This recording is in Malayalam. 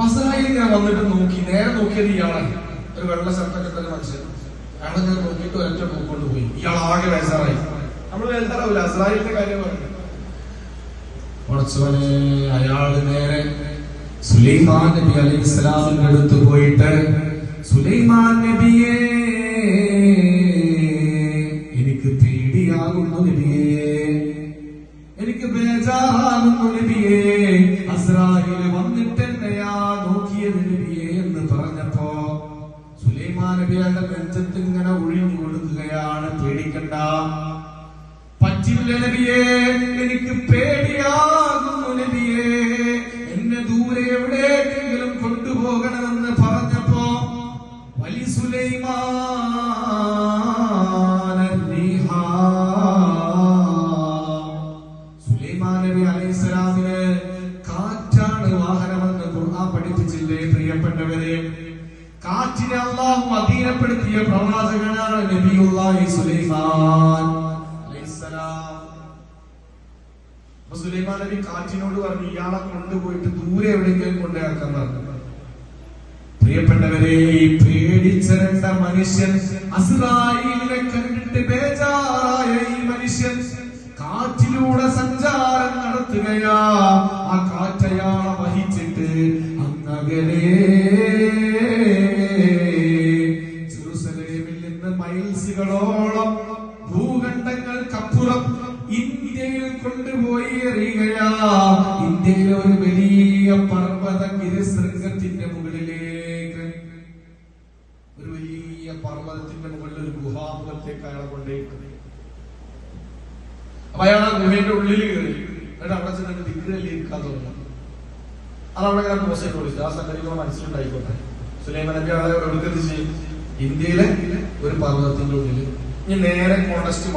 അസറായി ഇങ്ങനെ വന്നിട്ട് നോക്കി. നേരെ നോക്കിയത് ഇയാളാണ്. ഒരു വെള്ള ഷർട്ടൊക്കെ തന്നെ മനുഷ്യൻ. അയാളെ ഇങ്ങനെ നോക്കിയിട്ട് ഒരൊറ്റ പോക്കൊണ്ട് പോയി. ഇയാൾ ആകെ വേസാറായി നമ്മൾ വേസാറാവില്ല അസഹായിന്റെ കാര്യം പറഞ്ഞു കുറച്ചവനെ അയാൾ നേരെ സുലൈമാൻ നബി അലൈഹി അടുത്ത് പോയിട്ട് സുലൈമാൻ നബിയെ എനിക്ക് പേടിയാകുന്നു നബിയേ. എനിക്ക് ബേജാറാകുന്നു നബിയേ. അസ്രാഹിൽ വന്നിട്ട് എന്ന് പറഞ്ഞപ്പോ സുലൈമാൻ നബിയുടെ നെഞ്ചത്ത് ഇങ്ങനെ ഒഴിഞ്ഞു കൊടുക്കുകയാണ് പേടിക്കണ്ട പറ്റില്ല നബിയേ എനിക്ക് പേടിയാകുന്നു നബിയേ എന്നെ ദൂരെ എവിടെയെങ്കിലും കൊണ്ടുപോകണമെന്ന് പറഞ്ഞപ്പോ വലി സുലൈമാൻ റീഹാ. സുലൈമാൻ നബി അലൈഹിസ്സലാമിന് പഠിപ്പിച്ചില്ലേ പ്രിയപ്പെട്ടവരെ കാറ്റിനെ അള്ളാഹു അധീനപ്പെടുത്തിയ പ്രവാചകനാണ് നബിയുള്ളാഹി നബി കാറ്റിനോട് പറഞ്ഞു ഇയാളെ കൊണ്ടുപോയിട്ട് ദൂരെ എവിടെയെങ്കിലും കൊണ്ടുപോയാക്കാൻ പ്രിയപ്പെട്ടവരെ ഈ പേടിച്ചരണ്ട മനുഷ്യൻ അസ്രായിലിനെ കണ്ടിട്ട് ബേജാറായ ഈ മനുഷ്യൻ കാറ്റിലൂടെ സഞ്ചാരം നടത്തുകയാ. ആ മൈൽസുകളോളം ഭൂഖണ്ഡങ്ങൾക്കപ്പുറം ഇന്ത്യയിൽ കൊണ്ടുപോയി എറിയുകയാ. ഇന്ത്യയിലെ ഒരു വലിയ പർവത ഗിരിശൃംഗത്തിന്റെ മുകളിലേക്ക്. ഒരു വലിയ പർവതത്തിന്റെ മുകളിൽ ഒരു ഗുഹാമുഖത്തേക്ക് അയാളെ കൊണ്ടേക്കുന്നത് അപ്പൊ അയാൾ ആ ഗുഹയുടെ ഉള്ളിൽ കയറി. എന്നിട്ട് അവിടെ ചെന്നിട്ട് ദിഗ്രല്ലേ ഇരിക്കാൻ തോന്നുന്നു അതവിടെ ഞാൻ മോശം വിളിച്ചു ആ സംഗതി മനസ്സിലുണ്ടായിക്കോട്ടെ. സുലൈമാൻ നബി അയാളെ എവിടെക്കെത്തിച്ച് ഇന്ത്യയിലെ ഒരു പർവതത്തിന്റെ ഉള്ളിൽ ഇനി നേരെ കോണ്ടസ്റ്റ്